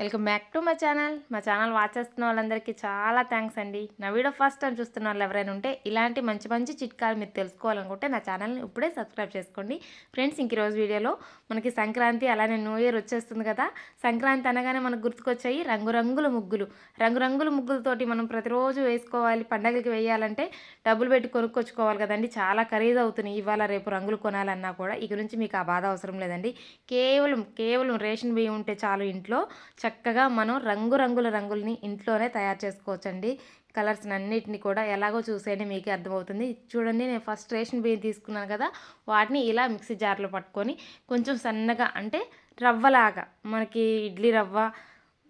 Welcome back to మా channel. మా channel watch చేస్తున్న వాళ్ళందరికీ చాలా థ్యాంక్స్ అండి. నా వీడియో ఫస్ట్ టైం చూస్తున్న వాళ్ళు ఎవరైనా ఉంటే ఇలాంటి మంచి మంచి చిట్కాలు మీరు తెలుసుకోవాలనుకుంటే నా ఛానల్ని ఇప్పుడే సబ్స్క్రైబ్ చేసుకోండి. ఫ్రెండ్స్ ఇంక రోజు వీడియోలో మనకి సంక్రాంతి అలానే న్యూ ఇయర్ వచ్చేస్తుంది కదా. సంక్రాంతి అనగానే మనకు గుర్తుకొచ్చాయి రంగురంగుల ముగ్గులు. రంగురంగుల ముగ్గులతోటి మనం ప్రతిరోజు వేసుకోవాలి పండగలకి వేయాలంటే డబ్బులు పెట్టి కొనుక్కొచ్చుకోవాలి కదండి. చాలా ఖరీదు అవుతున్నాయి. ఇవాళ రేపు రంగులు కొనాలన్నా కూడా ఇక నుంచి మీకు ఆ బాధ అవసరం లేదండి. కేవలం కేవలం రేషన్ బియ్యం ఉంటే చాలు ఇంట్లో చక్కగా మనం రంగురంగుల రంగుల్ని ఇంట్లోనే తయారు చేసుకోవచ్చండి. కలర్స్ అన్నిటిని కూడా ఎలాగో చూసేయండి మీకే అర్థమవుతుంది. చూడండి నేను ఫస్ట్ రేషన్ బియ్యం తీసుకున్నాను కదా వాటిని ఇలా మిక్సీ జార్లో పట్టుకొని కొంచెం సన్నగా అంటే రవ్వలాగా మనకి ఇడ్లీ రవ్వ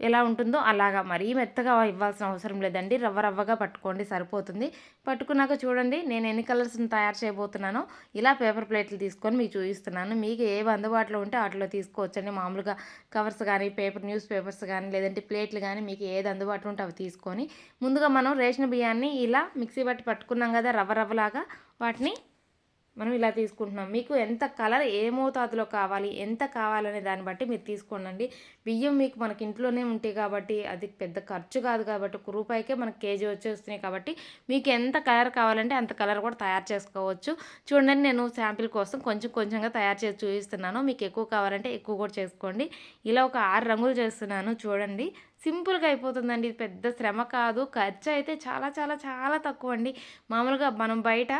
ఎలా ఉంటుందో అలాగా. మరీ మెత్తగా ఇవ్వాల్సిన అవసరం లేదండి. రవ్వ రవ్వగా పట్టుకోండి సరిపోతుంది. పట్టుకున్నాక చూడండి నేను ఎన్ని కలర్స్ని తయారు చేయబోతున్నానో ఇలా పేపర్ ప్లేట్లు తీసుకొని మీకు చూపిస్తున్నాను. మీకు ఏవి అందుబాటులో ఉంటే వాటిలో తీసుకోవచ్చండి. మామూలుగా కవర్స్ కానీ పేపర్ న్యూస్ పేపర్స్ కానీ లేదంటే ప్లేట్లు కానీ మీకు ఏది అందుబాటులో ఉంటే అవి తీసుకొని ముందుగా మనం రేషన్ బియ్యాన్ని ఇలా మిక్సీ బట్టి పట్టుకున్నాం కదా రవ్వ రవ్వలాగా వాటిని మనం ఇలా తీసుకుంటున్నాం. మీకు ఎంత కలర్ ఏ మోతాదులో కావాలి ఎంత కావాలనే దాన్ని బట్టి మీరు తీసుకోండి బియ్యం మీకు మనకి ఇంట్లోనే ఉంటాయి కాబట్టి అది పెద్ద ఖర్చు కాదు కాబట్టి ఒక రూపాయికే మనకి కేజీ వచ్చేస్తున్నాయి కాబట్టి మీకు ఎంత కలర్ కావాలంటే అంత కలర్ కూడా తయారు చేసుకోవచ్చు. చూడండి నేను శాంపిల్ కోసం కొంచెం కొంచెంగా తయారు చేసి చూపిస్తున్నాను. మీకు ఎక్కువ కావాలంటే ఎక్కువ కూడా చేసుకోండి. ఇలా ఒక ఆరు రంగులు చేస్తున్నాను చూడండి. సింపుల్గా అయిపోతుందండి. ఇది పెద్ద శ్రమ కాదు. ఖర్చు అయితే చాలా చాలా చాలా తక్కువ అండి మామూలుగా మనం బయట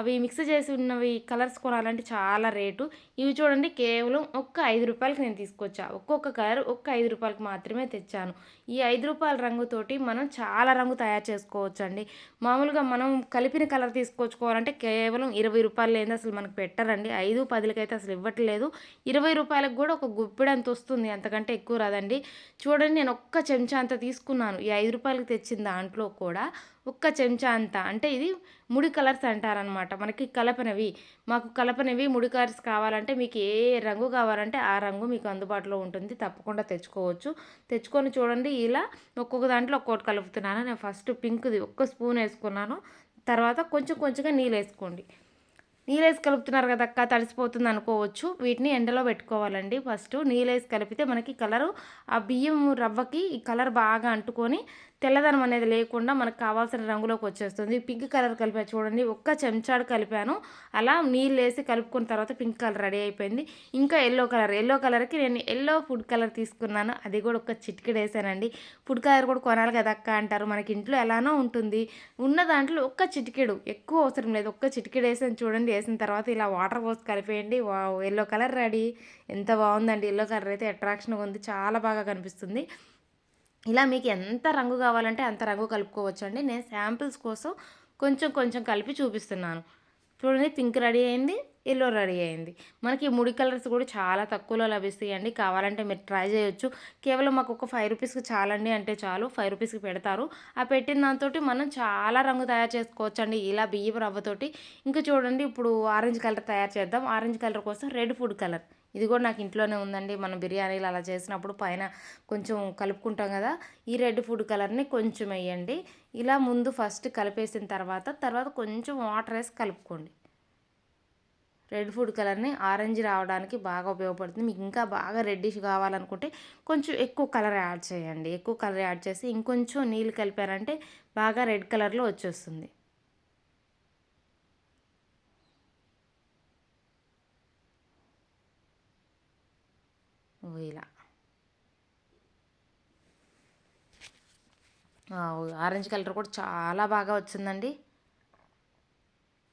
అవి మిక్స్ చేసి ఉన్నవి కలర్స్ కొనాలంటే చాలా రేటు. ఇవి చూడండి కేవలం ఒక్క ఐదు రూపాయలకి నేను తీసుకొచ్చా. ఒక్కొక్క కలర్ ఒక్క ఐదు రూపాయలకి మాత్రమే తెచ్చాను. ఈ ఐదు రూపాయల రంగుతోటి మనం చాలా రంగు తయారు చేసుకోవచ్చు అండి మామూలుగా మనం కలిపిన కలర్ తీసుకొచ్చుకోవాలంటే కేవలం ఇరవై రూపాయలు లేదు అసలు మనకు పెట్టరండి. ఐదు పదిలకైతే అసలు ఇవ్వట్లేదు. ఇరవై రూపాయలకు కూడా ఒక గుప్పిడంత వస్తుంది. అంతకంటే ఎక్కువ రాదండి. చూడండి నేను ఒక్క చెంచా అంత తీసుకున్నాను. ఈ ఐదు రూపాయలకి తెచ్చిన దాంట్లో కూడా ఒక్క చెంచా అంత. అంటే ఇది ముడి కలర్స్ అంటారనమాట మనకి కలపనవి. మాకు కలపనవి ముడి కలర్స్ కావాలంటే మీకు ఏ రంగు కావాలంటే ఆ రంగు మీకు అందుబాటులో ఉంటుంది. తప్పకుండా తెచ్చుకోవచ్చు. తెచ్చుకొని చూడండి ఇలా ఒక్కొక్క దాంట్లో ఒక్కొక్కటి కలుపుతున్నాను. నేను ఫస్ట్ పింక్ది ఒక్క స్పూన్ వేసుకున్నాను. తర్వాత కొంచెం కొంచెంగా నీళ్ళు వేసుకోండి. నీళ్ళేసి కలుపుతున్నారు కదా అక్క తడిసిపోతుంది అనుకోవచ్చు. వీటిని ఎండలో పెట్టుకోవాలండి. ఫస్ట్ నీళ్ళేసి కలిపితే మనకి కలరు ఆ బియ్యం రవ్వకి ఈ కలర్ బాగా అంటుకొని తెల్లదనం అనేది లేకుండా మనకు కావాల్సిన రంగులోకి వచ్చేస్తుంది. పింక్ కలర్ కలిపా చూడండి. ఒక్క చెంచాడు కలిపాను. అలా నీళ్ళు వేసి కలుపుకున్న తర్వాత పింక్ కలర్ రెడీ అయిపోయింది. ఇంకా ఎల్లో కలర్. ఎల్లో కలర్కి నేను ఎల్లో ఫుడ్ కలర్ తీసుకున్నాను. అది కూడా ఒక చిటికెడు వేసానండి. ఫుడ్ కలర్ కూడా కొనాలి కదా అక్క అంటారు. మనకి ఇంట్లో ఎలానో ఉంటుంది. ఉన్న దాంట్లో ఒక్క చిటికెడు. ఎక్కువ అవసరం లేదు. ఒక్క చిటికెడు వేసాను చూడండి. వేసిన తర్వాత ఇలా వాటర్ పోసి కలిపేయండి. Yellow colour ready. ఎంత బాగుందండి. ఎల్లో కలర్ అయితే అట్రాక్షన్గా ఉంది. చాలా బాగా కనిపిస్తుంది. ఇలా మీకు ఎంత రంగు కావాలంటే అంత రంగు కలుపుకోవచ్చు అండి నేను శాంపిల్స్ కోసం కొంచెం కొంచెం కలిపి చూపిస్తున్నాను. చూడండి పింక్ రెడీ అయింది ఎల్లో రెడీ అయింది. మనకి ముడి కలర్స్ కూడా చాలా తక్కువలో లభిస్తాయి అండి కావాలంటే మీరు ట్రై చేయొచ్చు. కేవలం మాకు ఒక ఫైవ్ రూపీస్కి చాలండి అంటే చాలు. ఫైవ్ రూపీస్కి పెడతారు. ఆ పెట్టిన దాంతో మనం చాలా రంగు తయారు చేసుకోవచ్చు అండి ఇలా బియ్యపు రవ్వతోటి. ఇంకా చూడండి ఇప్పుడు ఆరెంజ్ కలర్ తయారు చేద్దాం. ఆరెంజ్ కలర్ కోసం రెడ్ ఫుడ్ కలర్ ఇది కూడా నాకు ఇంట్లోనే ఉందండి. మనం బిర్యానీలు అలా చేసినప్పుడు పైన కొంచెం కలుపుకుంటాం కదా ఈ రెడ్ ఫుడ్ కలర్ని కొంచెం వేయండి. ఇలా ముందు ఫస్ట్ కలిపేసిన తర్వాత తర్వాత కొంచెం వాటర్ వేసి కలుపుకోండి. రెడ్ ఫుడ్ కలర్ని ఆరెంజ్ రావడానికి బాగా ఉపయోగపడుతుంది. మీకు ఇంకా బాగా రెడ్డిష్ కావాలనుకుంటే కొంచెం ఎక్కువ కలర్ యాడ్ చేయండి. ఎక్కువ కలర్ యాడ్ చేసి ఇంకొంచెం నీళ్ళు కలిపారంటే బాగా రెడ్ కలర్లో వచ్చేస్తుంది. ఇలా ఆరెంజ్ కలర్ కూడా చాలా బాగా వచ్చిందండి.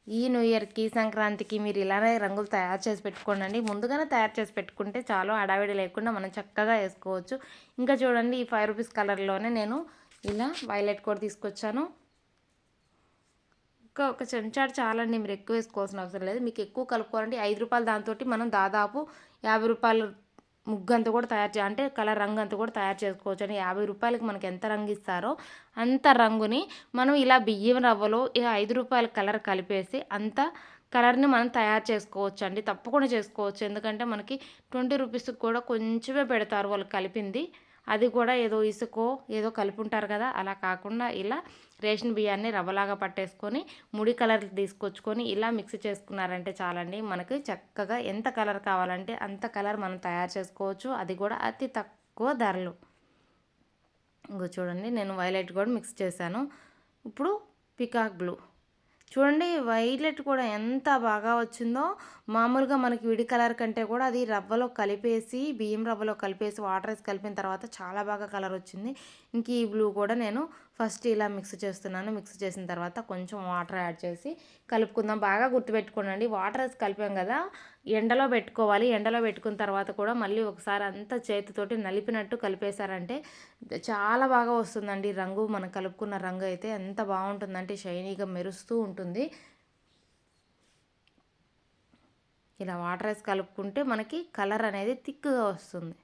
ఈ న్యూ ఇయర్కి సంక్రాంతికి మీరు ఇలానే రంగులు తయారు చేసి పెట్టుకోండి ముందుగానే తయారు చేసి పెట్టుకుంటే చాలు అడావిడి లేకుండా మనం చక్కగా వేసుకోవచ్చు. ఇంకా చూడండి ఈ ఫైవ్ రూపీస్ కలర్లోనే నేను ఇలా వైలెట్ కూడా తీసుకొచ్చాను. ఇంకా ఒక చెంచాడు చాలండి మీరు ఎక్కువ వేసుకోవాల్సిన అవసరం లేదు. మీకు ఎక్కువ కలుపుకోవాలంటే ఐదు రూపాయలు దాంతో మనం దాదాపు యాభై రూపాయలు ముగ్గు అంతా కూడా తయారు చే అంటే కలర్ రంగు అంతా కూడా తయారు చేసుకోవచ్చు అని యాభై రూపాయలకి మనకి ఎంత రంగు ఇస్తారో అంత రంగుని మనం ఇలా బియ్యం రవ్వలో ఐదు రూపాయల కలర్ కలిపేసి అంత కలర్ని మనం తయారు చేసుకోవచ్చు అండి తప్పకుండా చేసుకోవచ్చు. ఎందుకంటే మనకి ట్వంటీ రూపీస్కి కూడా కొంచెమే పెడతారు వాళ్ళు కలిపింది. అది కూడా ఏదో ఇసుకో ఏదో కలిపి ఉంటారు కదా అలా కాకుండా ఇలా రేషన్ బియ్యాన్ని రవ్వలాగా పట్టేసుకొని ముడి కలర్ తీసుకొచ్చుకొని ఇలా మిక్స్ చేసుకున్నారంటే చాలండి. మనకి చక్కగా ఎంత కలర్ కావాలంటే అంత కలర్ మనం తయారు చేసుకోవచ్చు. అది కూడా అతి తక్కువ ధరలు. ఇంకో చూడండి నేను వైలెట్ కూడా మిక్స్ చేశాను. ఇప్పుడు పికాక్ బ్లూ. చూడండి వైలెట్ కూడా ఎంత బాగా వచ్చిందో. మామూలుగా మనకి విడి కలర్ కంటే కూడా అది రవ్వలో కలిపేసి బియ్యం రవ్వలో కలిపేసి వాటర్ వేసి కలిపిన తర్వాత చాలా బాగా కలర్ వచ్చింది. ఇంక ఈ బ్లూ కూడా నేను ఫస్ట్ ఇలా మిక్స్ చేస్తున్నాను. మిక్స్ చేసిన తర్వాత కొంచెం వాటర్ యాడ్ చేసి కలుపుకుందాం. బాగా గుర్తుపెట్టుకోండి వాటర్ వేసి కలిపాం కదా ఎండలో పెట్టుకోవాలి. ఎండలో పెట్టుకున్న తర్వాత కూడా మళ్ళీ ఒకసారి అంతా చేతితోటి నలిపినట్టు కలిపేశారంటే చాలా బాగా వస్తుందండి. రంగు మనం కలుపుకున్న రంగు అయితే ఎంత బాగుంటుందంటే షైనీగా మెరుస్తూ ఉంటుంది. ఇలా వాటర్ వేసి కలుపుకుంటే మనకి కలర్ అనేది థిక్గా వస్తుంది.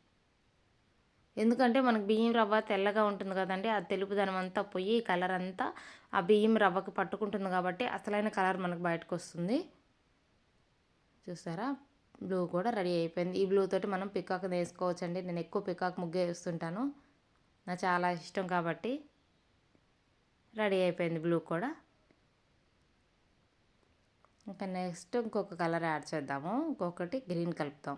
ఎందుకంటే మనకు బియ్యం రవ్వ తెల్లగా ఉంటుంది కదండి ఆ తెలుపుదనం అంతా పోయి కలర్ అంతా ఆ బియ్యం రవ్వకు పట్టుకుంటుంది కాబట్టి అసలైన కలర్ మనకు బయటకు వస్తుంది. చూసారా? బ్లూ కూడా రెడీ అయిపోయింది. ఈ బ్లూ తోటి మనం పికాక్ వేసుకోవచ్చండి నేను ఎక్కువ పికాక్ ముగ్గే వేస్తుంటాను. నాకు చాలా ఇష్టం కాబట్టి రెడీ అయిపోయింది బ్లూ కూడా. ఇంకా నెక్స్ట్ ఇంకొక కలర్ యాడ్ చేద్దాము. ఇంకొకటి గ్రీన్ కలుపుతాం.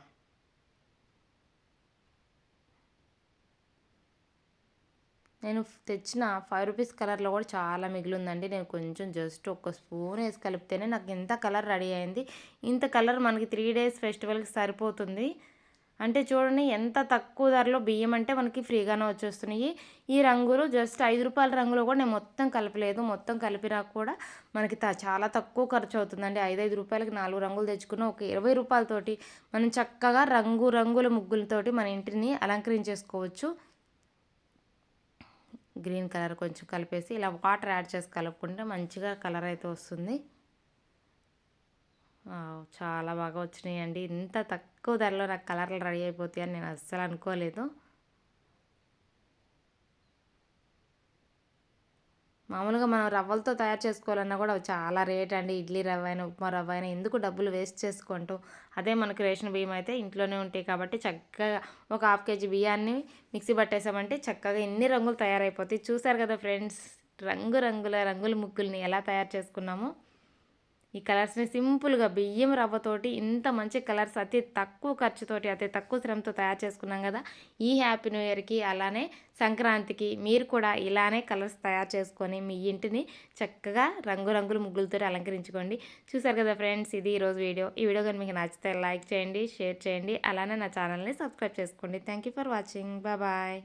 నేను తెచ్చిన ఫైవ్ రూపీస్ కలర్లో కూడా చాలా మిగిలిందండి. నేను కొంచెం జస్ట్ ఒక స్పూన్ వేసి కలిపితేనే నాకు ఇంత కలర్ రెడీ అయింది. ఇంత కలర్ మనకి త్రీ డేస్ ఫెస్టివల్కి సరిపోతుంది. అంటే చూడండి ఎంత తక్కువ ధరలో బియ్యం అంటే మనకి ఫ్రీగానే వచ్చేస్తున్నాయి. ఈ రంగులు జస్ట్ ఐదు రూపాయల రంగులో కూడా నేను మొత్తం కలపలేదు. మొత్తం కలిపినా కూడా మనకి చాలా తక్కువ ఖర్చు అవుతుందండి. ఐదు ఐదు రూపాయలకి నాలుగు రంగులు తెచ్చుకున్న ఒక ఇరవై రూపాయలతోటి మనం చక్కగా రంగు రంగుల ముగ్గులతోటి మన ఇంటిని అలంకరించేసుకోవచ్చు. గ్రీన్ కలర్ కొంచెం కలిపేసి ఇలా వాటర్ యాడ్ చేసి కలుపుకుంటే మంచిగా కలర్ అయితే వస్తుంది. చాలా బాగా వచ్చినాయండి. ఇంత తక్కువ ధరలో నాకు కలర్లు రెడీ అయిపోతాయని నేను అస్సలు అనుకోలేదు. మామూలుగా మనం రవ్వలతో తయారు చేసుకోవాలన్నా కూడా చాలా రేట్ అండి. ఇడ్లీ రవ్వ అయినా ఉప్మా రవ్వ అయినా ఎందుకు డబ్బులు వేస్ట్ చేసుకుంటూ అదే మనకు రేషన్ బియ్యం అయితే ఇంట్లోనే ఉంటాయి కాబట్టి చక్కగా ఒక హాఫ్ కేజీ బియ్యాన్ని మిక్సీ పట్టేసామంటే చక్కగా ఎన్ని రంగులు తయారైపోతాయి. చూసారు కదా ఫ్రెండ్స్ రంగురంగుల రంగుల ముగ్గుల్ని ఎలా తయారు చేసుకున్నామో. ఈ కలర్స్ని సింపుల్గా బియ్యం రవ్వతోటి ఇంత మంచి కలర్స్ అతి తక్కువ ఖర్చుతోటి అతి తక్కువ శ్రమతో తయారు చేసుకున్నాం కదా. ఈ హ్యాపీ న్యూ ఇయర్కి అలానే సంక్రాంతికి మీరు కూడా ఇలానే కలర్స్ తయారు చేసుకొని మీ ఇంటిని చక్కగా రంగురంగుల ముగ్గులతో అలంకరించుకోండి. చూసారు కదా ఫ్రెండ్స్ ఇది ఈరోజు వీడియో. ఈ వీడియో కానీ మీకు నచ్చితే లైక్ చేయండి షేర్ చేయండి. అలానే నా ఛానల్ని సబ్స్క్రైబ్ చేసుకోండి. Thank you for watching. Bye.